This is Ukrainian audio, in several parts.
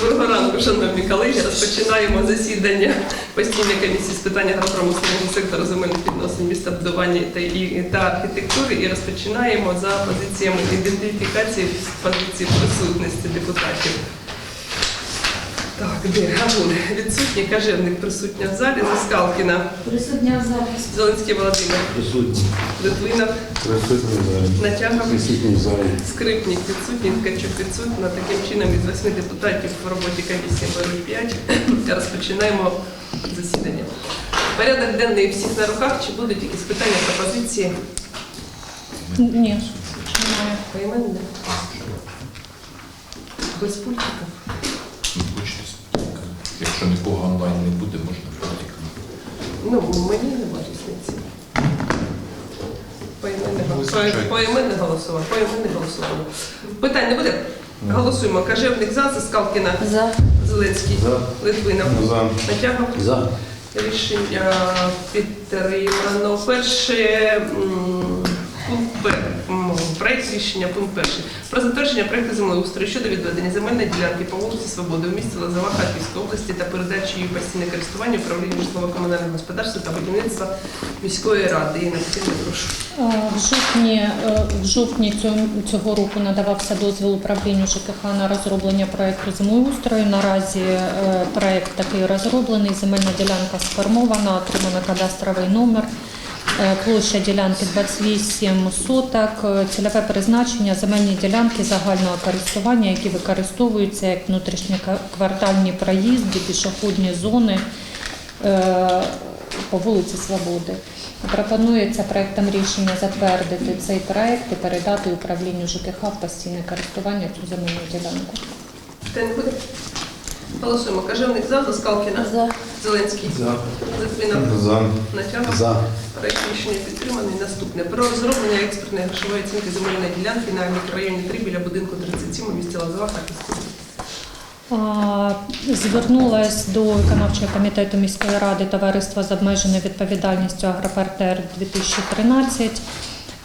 Доброго ранку, шановні колеги. Розпочинаємо засідання постійної комісії з питань агропромислового сектору земельних відносин, містобудування та, і, та архітектури і розпочинаємо за позиціями ідентифікації позиції присутності депутатів. Так, де Гавун відсутній, Кажевник присутня в залі, Заскалкіна, Присутня в залі. Зеленський Володимир, Присутні. Литвинов, Присутні в залі. Натягов, Присутні в залі. Скрипник відсутній, Ткачук відсутня. Таким чином із восьми депутатів в роботі комісії беруть п'ять. Розпочинаємо засідання. Порядок денний всіх на руках. Чи будуть якісь питання, пропозиції? Ні, немає. Поіменне? Без пультика? Якщо нікого онлайн не буде, можна потім. Ну, мені нема різниці. Поіменне Ну, гол- звичайно. Поіменне голосування. Поіменне голосування. Питань не буде? Голосуємо. Кажевник за, Заскалкіна, За. Зеленський, За. Литвинов, За. Натягов. За. Рішення підтримано. Перше м, пункт Б. М, проект рішення пункт перший. Про затвердження проекту землеустрою щодо відведення земельної ділянки по вулиці Свободи у місті Лозова Харківської області та передачі її в постійне користування управління житлово-комунального господарства та будівництва міської ради. І на прошу. Е, В жовтні, е, в жовтні цього, року надавався дозвіл управлінню ЖКХ на розроблення проекту землеустрою. Наразі е, проект такий розроблений. Земельна ділянка сформована, отримано кадастровий номер. Е, Площа ділянки 28 соток, Е, цільове призначення земельні ділянки загального користування, які використовуються як внутрішньоквартальні проїзди, пішохідні зони е, по вулиці Свободи. Пропонується проектом рішення затвердити цей проект і передати управлінню ЖКХ в постійне користування цю земельну ділянку. Голосуємо. Кажевник за, Заскалкіна, За. Зеленський, За. Литвинов, За. Натягов. За. Проект рішення підтриманий. Наступне. Про розроблення експертної грошової оцінки земельної ділянки на мікрорайоні 3 біля будинку 37 у місті Лозова Харківської. Звернулась до виконавчого комітету міської ради товариства з обмеженою відповідальністю Агропартнер 2013.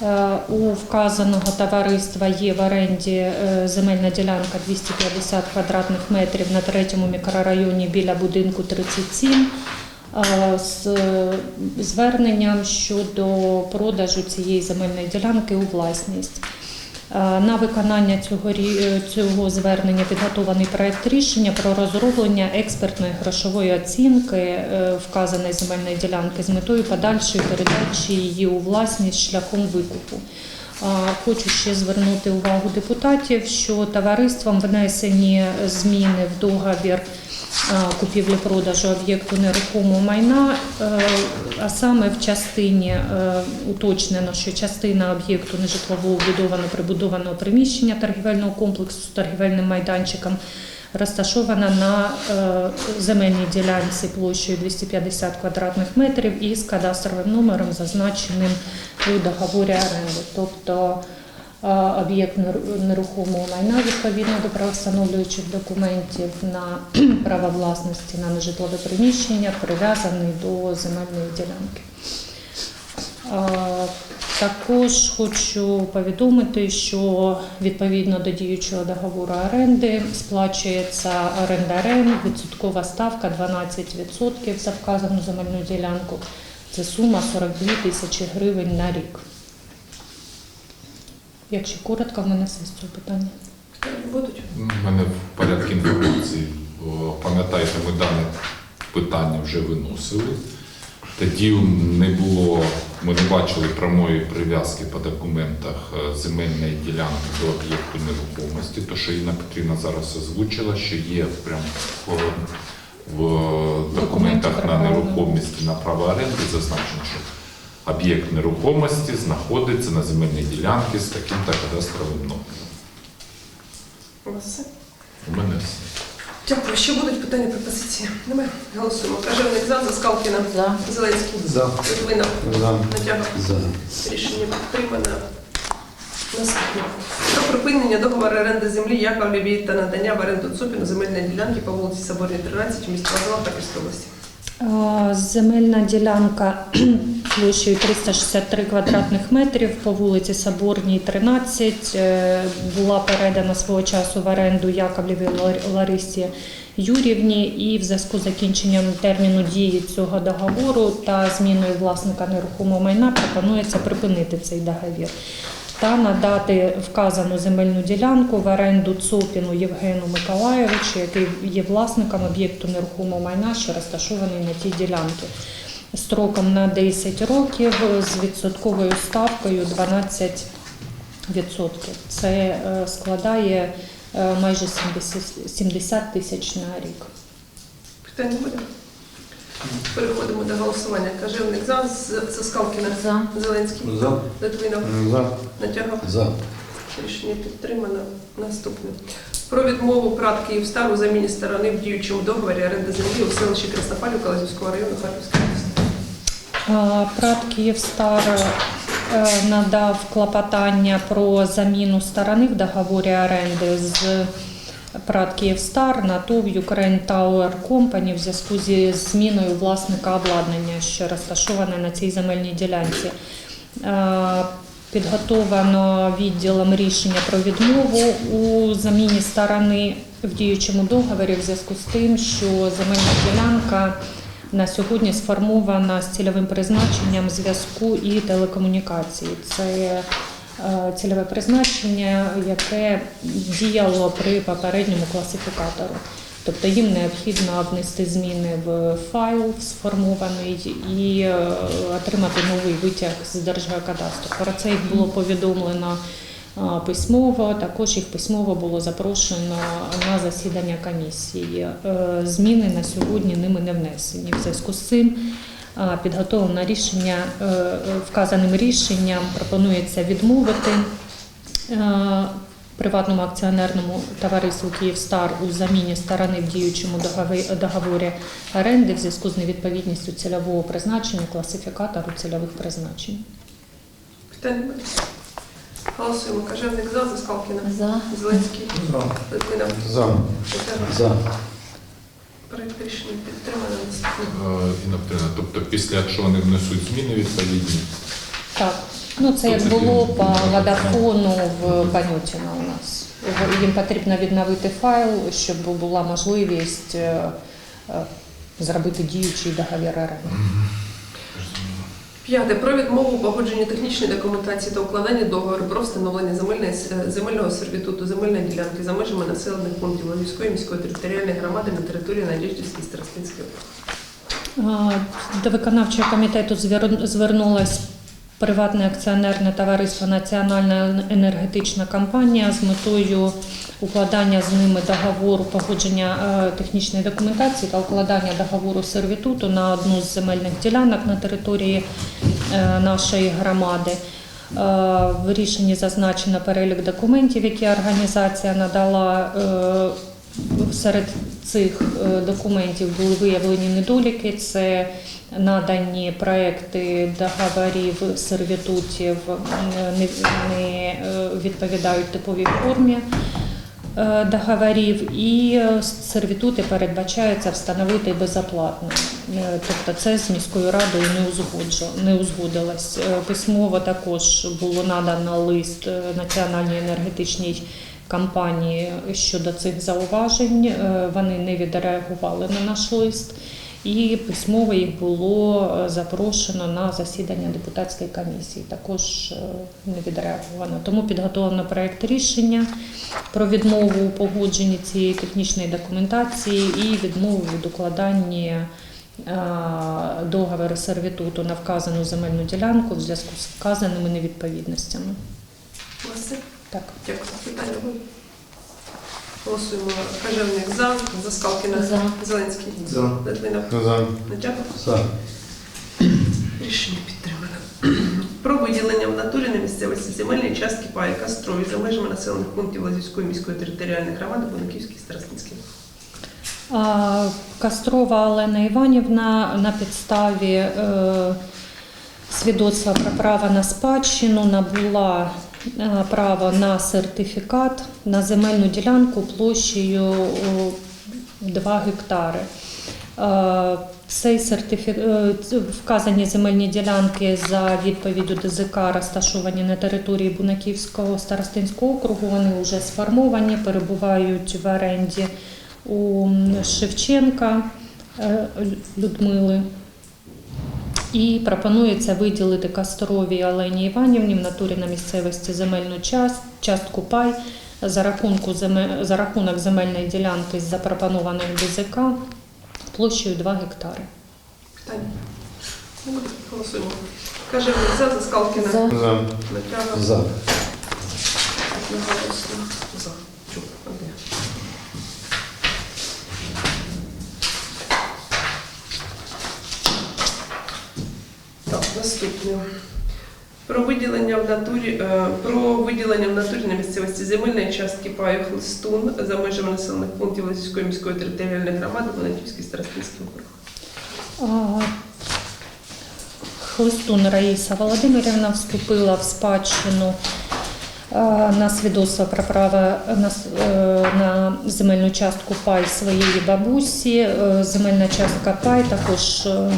Е, У вказаного товариства є в оренді е, земельна ділянка 250 квадратних метрів на третьому мікрорайоні біля будинку 37 е, з зверненням щодо продажу цієї земельної ділянки у власність. Е, На виконання цього, е, цього звернення підготований проект рішення про розроблення експертної грошової оцінки е, вказаної земельної ділянки з метою подальшої передачі її у власність шляхом викупу. Хочу ще звернути увагу депутатів, що товариством внесені зміни в договір купівлі-продажу об'єкту нерухомого майна, е, а саме в частині е, уточнено, що частина об'єкту нежитлового будованого прибудованого приміщення торгівельного комплексу з торгівельним майданчиком розташована на е, земельній ділянці площею 250 квадратних метрів і з кадастровим номером, зазначеним у договорі оренди. Тобто е, об'єкт нерухомого майна відповідно до правовстановлюючих документів на право власності на нежитлове приміщення прив'язаний до земельної ділянки. Також хочу повідомити, що відповідно до діючого договору оренди сплачується орендарем відсоткова ставка 12% за вказану земельну ділянку. Це сума 42 тисячі гривень на рік. Якщо коротко, в мене все з цього питання. Будуть? У мене в порядку інформації. Пам'ятаєте, ми дане питання вже виносили. Тоді не було, ми не бачили прямої прив'язки по документах е, земельної ділянки до об'єкту нерухомості. То, що Інна Петрівна зараз озвучила, що є прям в, документах на нерухомість на право оренди зазначено, що об'єкт нерухомості знаходиться на земельній ділянці з таким-то кадастровим номером. У мене все. Дякую. Ще будуть питання, пропозиції? Немає. Голосуємо. Кажевник за, Заскалкіна, За. Зеленський, За. Литвинов, За. Натягов. За. Рішення підтримано. Наступне. Про припинення договору оренди землі Яковлеві та надання в оренду ЦУПі на земельної ділянки по вулиці Соборній, 13 у місті Лозова Харківської області. Земельна ділянка площею 363 квадратних метрів по вулиці Соборній, 13, е, була передана свого часу в оренду Яковлєвій Ларисі Юрівні і в зв'язку з закінченням терміну дії цього договору та зміною власника нерухомого майна пропонується припинити цей договір та надати вказану земельну ділянку в оренду Цопіну Євгену Миколайовичу, який є власником об'єкту нерухомого майна, що розташований на тій ділянці. Строком на 10 років з відсотковою ставкою 12%. Це е, складає е, майже 70 70 тисяч на рік. Питань буде? Переходимо до голосування. Кажевник за, Заскалкіна За. Зеленський, За. Литвинов, За. Натягов. За. Рішення підтримано. Наступне. Про відмову ПРАТ Київстар у заміні сторони в діючому договорі оренди землі у селищі Краснопалівка Лазівського району Харківської ПРАТ Київстар е, надав клопотання про заміну сторони в договорі оренди з ПРАТ Київстар на ТОВ Ukraine Tower Company в зв'язку зі зміною власника обладнання, що розташоване на цій земельній ділянці. Підготовано відділом рішення про відмову у заміні сторони в діючому договорі в зв'язку з тим, що земельна ділянка на сьогодні сформована з цільовим призначенням зв'язку і телекомунікації. Це е, цільове призначення, яке діяло при попередньому класифікатору. Тобто їм необхідно внести зміни в файл сформований і е, отримати новий витяг з Держгеокадастру. Про це їх було повідомлено письмово. Також їх письмово було запрошено на засідання комісії. Е, Зміни на сьогодні ними не внесені. В зв'язку з цим підготовлено рішення е, вказаним рішенням пропонується відмовити. е, Приватному акціонерному товариству Київстар у заміні сторони в діючому договорі оренди в зв'язку з невідповідністю цільового призначення класифікатору цільових призначень. Голосуємо. Кажевник за, Заскалкіна. За. Зеленський, За. Литвинов, За. За. Проект рішення підтримано. Наступне. Е, Інна тобто після, якщо вони внесуть зміни відповідні, Так, ну це як було по Водафону в Банютіна у нас. Їм потрібно відновити файл, щоб була можливість е, е, зробити діючий договір оренди. П'яте. Про відмову у погодженні технічної документації та укладання договору про встановлення земельного сервітуту земельної ділянки за межами населених пунктів Львівської міської територіальної громади на території Надіждівської Старостинської. До виконавчого комітету звер- звернулось приватне акціонерне товариство Національна енергетична компанія з метою укладання з ними договору погодження е, технічної документації та укладання договору сервітуту на одну з земельних ділянок на території нашої громади. Е, В рішенні зазначено перелік документів, які організація надала. Е, Серед цих е, документів були виявлені недоліки. Це надані проекти договорів сервітутів е, не, е, відповідають типовій формі е, договорів, і е, сервітути передбачається встановити безоплатно. Е, Тобто це з міською радою не узгоджу, не узгодилось. Е, Письмово також було надано лист е, Національній енергетичній компанії щодо цих зауважень. Е, Вони не відреагували на наш лист. І письмово їх було е, запрошено на засідання депутатської комісії. Також е, не відреаговано. Тому підготовлено проект рішення про відмову у погодженні цієї технічної документації і відмову від укладанні е, договору сервітуту на вказану земельну ділянку в зв'язку з вказаними невідповідностями. Так. Дякую. Голосуємо. Кажевник за, Заскалкіна. За. Зеленський. За. Литвинов, За. Натягов. За. Рішення підтримано. Про виділення в натурі на місцевості земельної частки паю Кастрові за межами населених пунктів Лазівської міської територіальної громади Бонаківській Старостинській. Кастрова Олена Іванівна на підставі е, свідоцтва про право на спадщину набула право на сертифікат на земельну ділянку площею 2 гектари. Е, Все сертифі... е, вказані земельні ділянки за відповіддю ДЗК розташовані на території Бунаківського старостинського округу. Вони вже сформовані, перебувають в оренді у Шевченка е, Людмили. І пропонується виділити Кастровій Олені Іванівні в натурі на місцевості земельну част, частку пай за, рахунку за рахунок земельної ділянки з запропонованих ДЗК площею 2 гектари. Питання? Не? Голосуємо. Каже за Заскалкіна. За. За. За. За. Наступне. Про виділення в натурі е, про виділення в натурі на місцевості земельної частки паю Хлистун за межами населених пунктів Лозівської міської територіальної громади Бонатівський старостинський округ. Хлистун Раїса Володимирівна вступила в спадщину на свідоцтво про право на, е, на земельну частку пай своєї бабусі. Е, Земельна частка пай також е,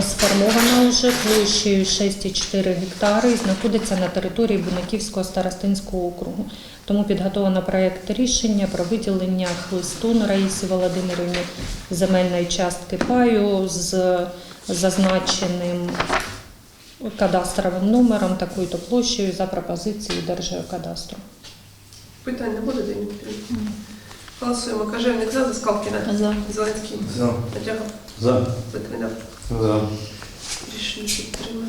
сформована вже площею 6,4 гектари і знаходиться на території Бунаківського старостинського округу. Тому підготовлено проєкт рішення про виділення Хлистун Раїсі Володимирівні земельної частки паю з зазначеним кадастровим номером, такою-то площею за пропозицією Держгеокадастру. Питань не буде, Петрівна? Голосуємо. Кажевник за, Заскалкіна. За. Зеленський. За. Натяга. За. Литвина. За. Рішення підтримано.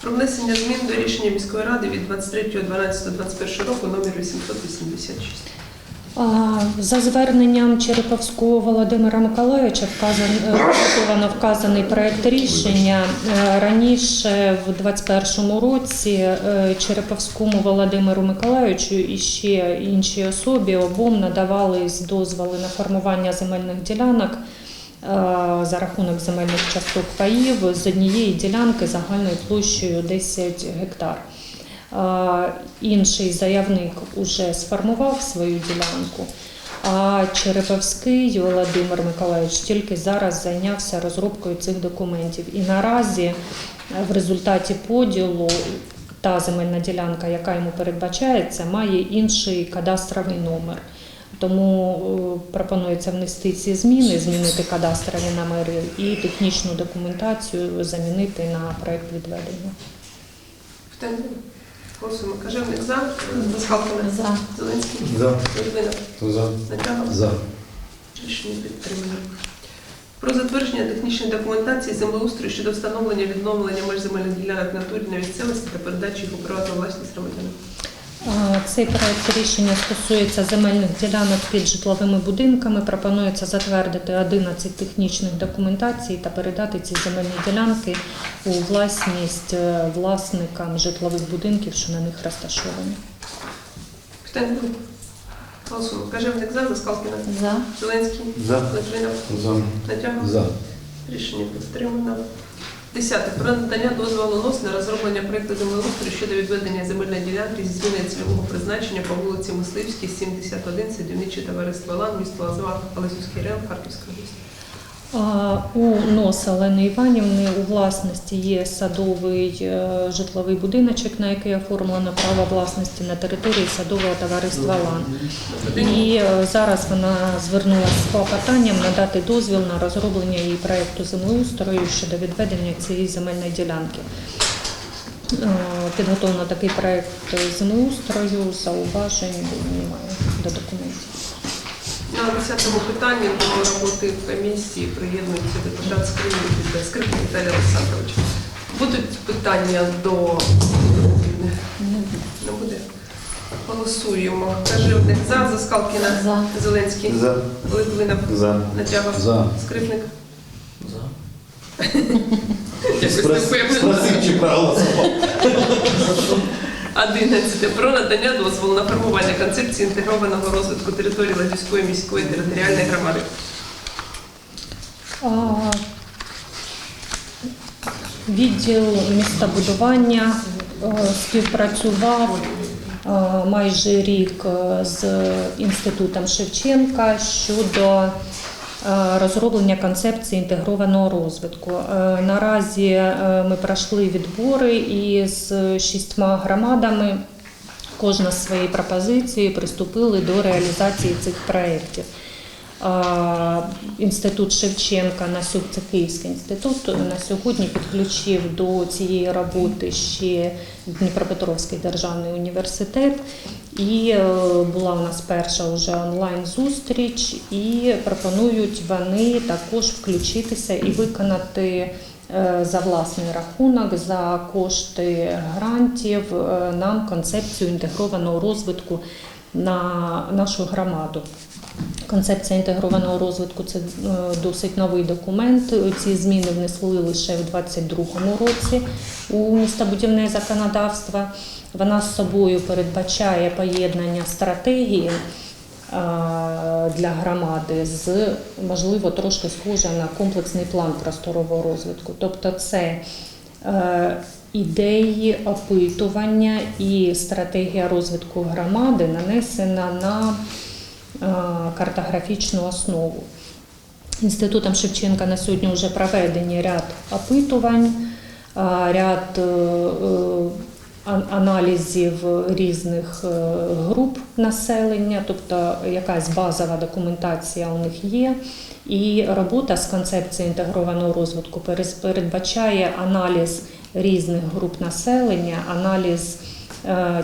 Про внесення змін до рішення міської ради від 23.12.21 року номер 886. За зверненням Череповського Володимира Миколайовича вказан, е, вказаний проект рішення. Е, Раніше, в 2021 році, е, Череповському Володимиру Миколайовичу і ще іншій особі обом надавались дозволи на формування земельних ділянок за рахунок земельних часток паїв з однієї ділянки загальною площею 10 гектар. Інший заявник уже сформував свою ділянку, а Череповський Володимир Миколаївич тільки зараз зайнявся розробкою цих документів. І наразі е, в результаті поділу та земельна ділянка, яка йому передбачається, має інший кадастровий номер. Тому е, пропонується внести ці зміни, змінити кадастрові номери і технічну документацію замінити на проект відведення. Голосуємо. Кажевник за, Заскалкіна. За. Зеленський. За. Литвина. За. Натяга. За. Рішення підтримано. Про затвердження технічної документації землеустрою щодо встановлення відновлення меж земельних ділянок натурі на місцевості та передачі їх у приватну власність громадянам. Цей проект рішення стосується земельних ділянок під житловими будинками. Пропонується затвердити 11 технічних документацій та передати ці земельні ділянки у власність е, власникам житлових будинків, що на них розташовані. Питань буде? Голосуємо. Кажевник за, Заскалкіна. За. Зеленський. За. Натяга. За. Рішення підтримано. Десяте. Про надання дозволу НОС на розроблення проєкту землеустрою щодо відведення земельної ділянки зі зміни цільового призначення по вулиці Мисливській, 71, садівниче товариство «Лан», місто Лазова, Олесівський район, Харківська область. У НОС Олени Іванівни у власності є садовий е, житловий будиночок, на який оформлено право власності на території садового товариства «Лан». І е, зараз вона звернулася з клопотанням надати дозвіл на розроблення її проєкту землеустрою щодо відведення цієї земельної ділянки. Е, Підготовлено такий проєкт землеустрою, зауважень немає до документів. На 10-му питанні до роботи комісії приєднується депутат Скрипник Віталій Олександрович. Будуть питання до не буде. Голосуємо. Кажевник за, Заскалкіна, За. Зеленський, За. Литвина, За. Натяга, За. Скрипник. За. Якось не впевнено. Спросив, чи проголосував. 11. Про надання дозволу на формування концепції інтегрованого розвитку території Ладівської міської територіальної громади. Відділ містобудування е, співпрацював е, майже рік е, з інститутом Шевченка щодо розроблення концепції інтегрованого розвитку. Е, Наразі е, ми пройшли відбори і з шістьма громадами кожна з своєю пропозицією приступили до реалізації цих проєктів. Інститут Шевченка на сьогодні, Київський інститут, на сьогодні підключив до цієї роботи ще Дніпропетровський державний університет. І е, була у нас перша вже онлайн зустріч, і пропонують вони також включитися і виконати е, за власний рахунок, за кошти грантів е, нам концепцію інтегрованого розвитку на нашу громаду. Концепція інтегрованого розвитку це е, досить новий документ. Ці зміни внесли лише в 2022 році у містобудівне законодавство. Вона з собою передбачає поєднання стратегії е, для громади з можливо трошки схоже на комплексний план просторового розвитку. Тобто, це е, ідеї, опитування і стратегія розвитку громади нанесена на картографічну основу. Інститутом Шевченка на сьогодні вже проведені ряд опитувань, е, ряд е, е, ан- аналізів різних е, груп населення, тобто якась базова документація у них є. І робота з концепцією інтегрованого розвитку передбачає аналіз різних груп населення, аналіз е,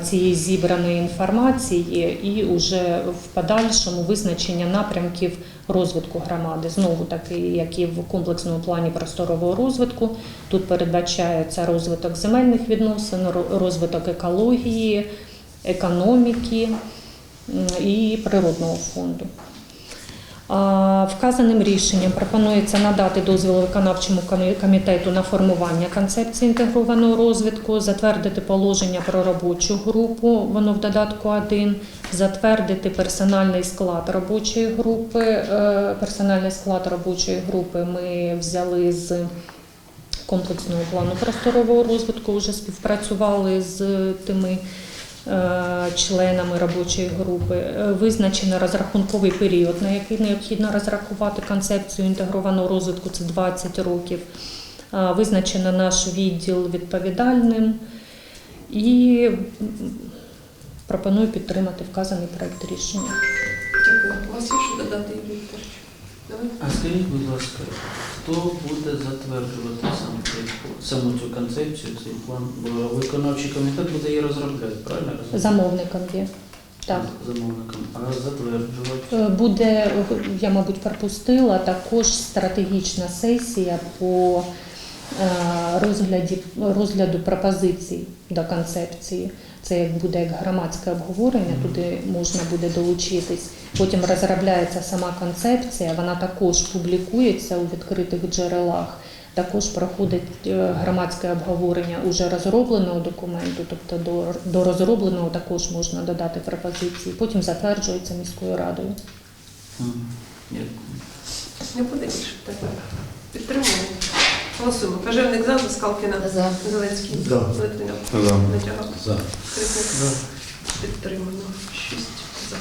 цієї зібраної інформації і уже в подальшому визначення напрямків розвитку громади. Знову таки, як і в комплексному плані просторового розвитку, тут передбачається розвиток земельних відносин, розвиток екології, економіки і природного фонду. Вказаним рішенням пропонується надати дозвіл виконавчому комітету на формування концепції інтегрованого розвитку, затвердити положення про робочу групу, воно в додатку 1, затвердити персональний склад робочої групи. Е, Персональний склад робочої групи ми взяли з комплексного плану просторового розвитку, вже співпрацювали з тими членами робочої групи. Е, Визначено розрахунковий період, на який необхідно розрахувати концепцію інтегрованого розвитку, це 20 років. Е, Визначено наш відділ відповідальним і пропоную підтримати вказаний проект рішення. Дякую. У вас є що додати? Давай. А скажіть, будь ласка, хто буде затверджувати сам цей, саму цю концепцію, цей план? Бо виконавчий комітет буде її розробляти, правильно? Замовником є. Так. Замовником. А затверджувати? Е, Буде, я, мабуть, пропустила також стратегічна сесія по е, розгляді, розгляду пропозицій до концепції. Це як буде як громадське обговорення, туди можна буде долучитись. Потім розробляється сама концепція, вона також публікується у відкритих джерелах. Також проходить е, громадське обговорення уже розробленого документу, тобто до, до розробленого також можна додати пропозиції. Потім затверджується міською радою. Дякую. Не буде більше питань. Підтримуємо. Голосуємо. Пожежник за, Заскалкіна. За. Зеленський. За. Литвинов. За. Натягав. За. За. Підтримано. Шість за.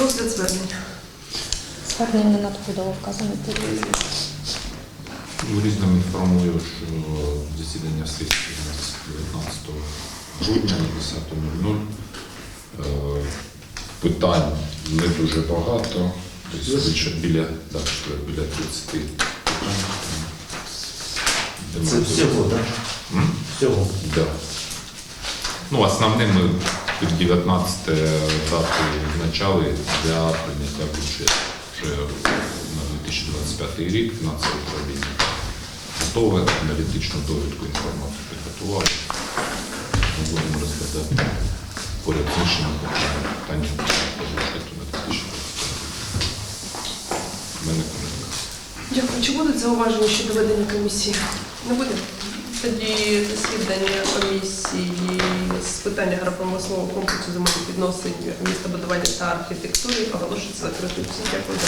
Розгляд звернення. Звернення надходило вказаний період. У різному інформую, що засідання сесії у нас 19 грудня на 10.00. Е, Питань не дуже багато. Тобто більше біля, да, що біля 30 питань. Це всього, так? Всього. Да. Ну, основним ми під 19 дату визначали для прийняття бюджету вже на 2025 рік фінансове управління. Готове аналітичну довідку інформацію підготували. Ми будемо розглядати поряд з іншими питання по бюджету на 2025 У мене коментар. Дякую. Чи будуть зауваження щодо ведення комісії? Не буде? Тоді засідання комісії з питання агропромислового комплексу земельних відносин, містобудування та архітектури оголошується закритим. Всім дякую.